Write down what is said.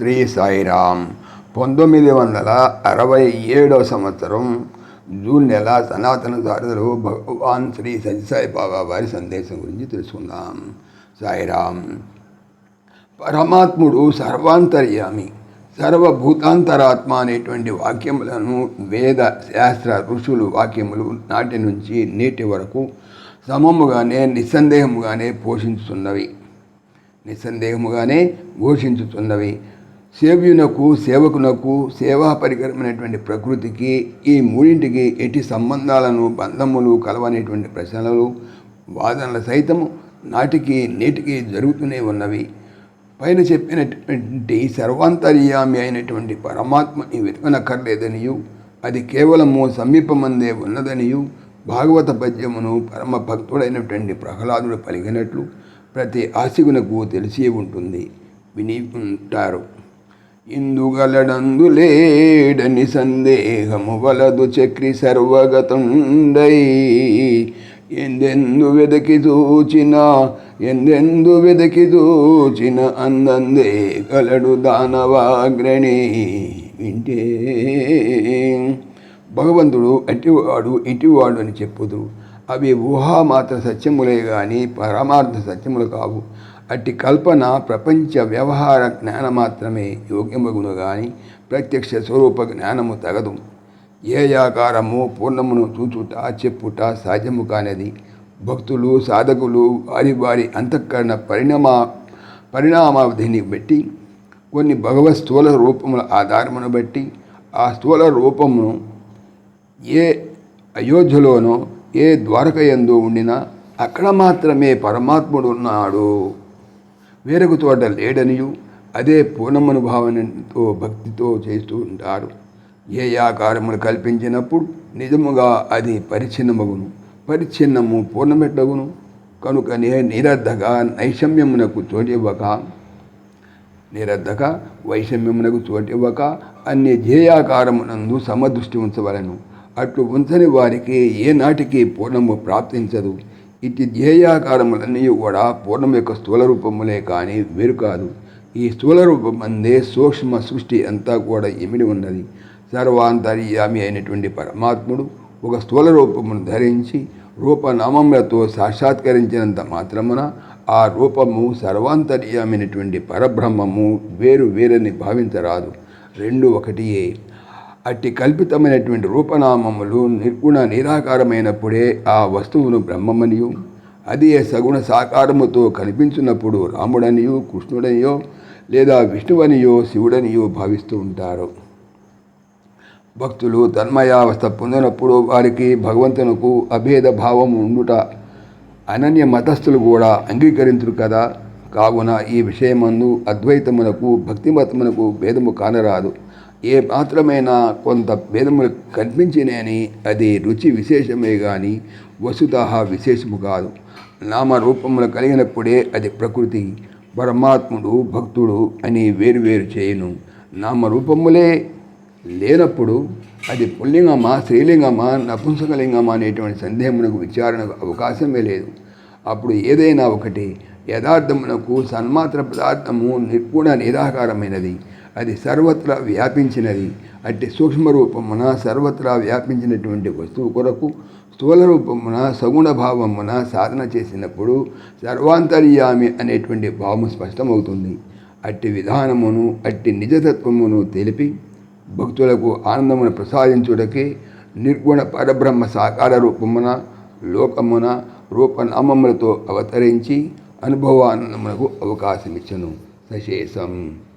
శ్రీ సాయిరామ్ పంతొమ్మిది వందల అరవై ఏడవ సంవత్సరం జూన్ నెల సనాతన సారథులు భగవాన్ శ్రీ సత్యసాయి బాబా వారి సందేశం గురించి తెలుసుకుందాం. సాయిరామ్ పరమాత్ముడు సర్వాంతర్యామి సర్వభూతాంతరాత్మ అనేటువంటి వాక్యములను వేద శాస్త్ర ఋషులు వాక్యములు నాటి నుంచి నేటి వరకు సమముగానే నిస్సందేహముగానే పోషించుతున్నవి. నిస్సందేహముగానే ఘోషించుతున్నవి. సేవ్యునకు సేవకునకు సేవా పరికరమైనటువంటి ప్రకృతికి ఈ మూడింటికి ఎట్టి సంబంధాలను బంధములు కలవనేటువంటి ప్రశ్నలు వాదనలు సైతము నాటికి నేటికి జరుగుతూనే ఉన్నవి. పైన చెప్పినటువంటి సర్వాంతర్యామి అయినటువంటి పరమాత్మని వెతకనక్కర్లేదనియు అది కేవలము సమీపమందే ఉన్నదనియు భాగవత పద్యమును పరమ భక్తుడైనటువంటి ప్రహ్లాదుడు పలికినట్లు ప్రతి ఆశికునకు తెలిసి ఉంటుంది. విని ఉంటారు. ఇందుగలడందులేడని సందేహము వలదు చక్రి సర్వగతుండై. ఎందెందు వెదకి చూచిన ఎందెందు వెదకి చూచిన అందందే గలడు దానవాగ్రణి వింటే. భగవంతుడు అటివాడు ఇటివాడు అని చెప్పుదు అవి ఊహామాత్ర సత్యములే కానీ పరమార్థ సత్యములు కావు. అట్టి కల్పన ప్రపంచ వ్యవహార జ్ఞానం మాత్రమే యోగ్యమగును కానీ ప్రత్యక్ష స్వరూప జ్ఞానము తగదు. ఏ ఆకారము పూర్ణమును చూచుట చెప్పుట సాధ్యము కానిది. భక్తులు సాధకులు వారి వారి అంతఃకరణ పరిణామ పరిణామావధిని బట్టి కొన్ని భగవత్ స్థూల రూపముల ఆధారమును బట్టి ఆ స్థూల రూపమును ఏ అయోధ్యలోనో ఏ ద్వారకయందు ఉండినా అక్కడ మాత్రమే పరమాత్ముడు ఉన్నాడు వేరొక చోట లేడనియు అదే పూర్ణమనుభావనతో భక్తితో చేస్తూ ఉంటారు. ఏ ఆకారములు కల్పించినప్పుడు నిజముగా అది పరిచ్ఛిన్నమగును. పరిచ్ఛిన్నము పూర్ణమెట్టగును. కనుకనే నిరర్ధక నైషమ్యమునకు చోటివ్వక నిరర్ధక వైషమ్యమునకు చోటివ్వక అన్ని ధ్యేయాకారమునందు సమదృష్టి ఉంచవలను. అట్లు ఉంచని వారికి ఏ నాటికి పూర్ణము ప్రాప్తించదు. ఇటు ధ్యేయాకారములన్నీ కూడా పూర్ణం యొక్క స్థూల రూపములే కానీ వేరు కాదు. ఈ స్థూల రూపం అందే సూక్ష్మ సృష్టి అంతా కూడా ఇమిడి ఉన్నది. సర్వాంతర్యామి అయినటువంటి పరమాత్ముడు ఒక స్థూల రూపమును ధరించి రూపనామములతో సాక్షాత్కరించినంత మాత్రమున ఆ రూపము సర్వాంతర్యమైనటువంటి పరబ్రహ్మము వేరు వేరని భావించరాదు. రెండు ఒకటియే. అట్టి కల్పితమైనటువంటి రూపనామములు నిర్గుణ నిరాకారమైనప్పుడే ఆ వస్తువును బ్రహ్మమనియు. అది సగుణ సాకారముతో కనిపించినప్పుడు రాముడనియో కృష్ణుడనియో లేదా విష్ణువనియో శివుడనియో భావిస్తూ ఉంటారు. భక్తులు తన్మయావస్థ పొందినప్పుడు వారికి భగవంతునకు అభేద భావం ఉండుట అనన్య మతస్థులు కూడా అంగీకరించరు కదా. కావున ఈ విషయమందు అద్వైతమునకు భక్తిమతమునకు భేదము కానరాదు. ఏ మాత్రమైనా కొంత భేదములు కనిపించినని అది రుచి విశేషమే కానీ వసుతహ విశేషము కాదు. నామరూపములు కలిగినప్పుడే అది ప్రకృతి పరమాత్ముడు భక్తుడు అని వేరువేరు చేయను. నామరూపములే లేనప్పుడు అది పుల్లింగమా స్త్రీలింగమా నపుంసకలింగమా అనేటువంటి సందేహమునకు విచారణకు అవకాశమే లేదు. అప్పుడు ఏదైనా ఒకటి యథార్థమునకు సన్మాత్ర పదార్థము నిర్గుణ నిరాకారమైనది అది సర్వత్రా వ్యాపించినది. అట్టి సూక్ష్మ రూపమున సర్వత్రా వ్యాపించినటువంటి వస్తువు కొరకు స్థూల రూపమున సగుణ భావమున సాధన చేసినప్పుడు సర్వాంతర్యామి అనేటువంటి భావము స్పష్టమవుతుంది. అట్టి విధానమును అట్టి నిజతత్వమును తెలిపి భక్తులకు ఆనందమును ప్రసాదించుటకే నిర్గుణ పరబ్రహ్మ సాకార రూపమున లోకమున రూపనామములతో అవతరించి అనుభవానందమునకు అవకాశమిచ్చను. సశేషం.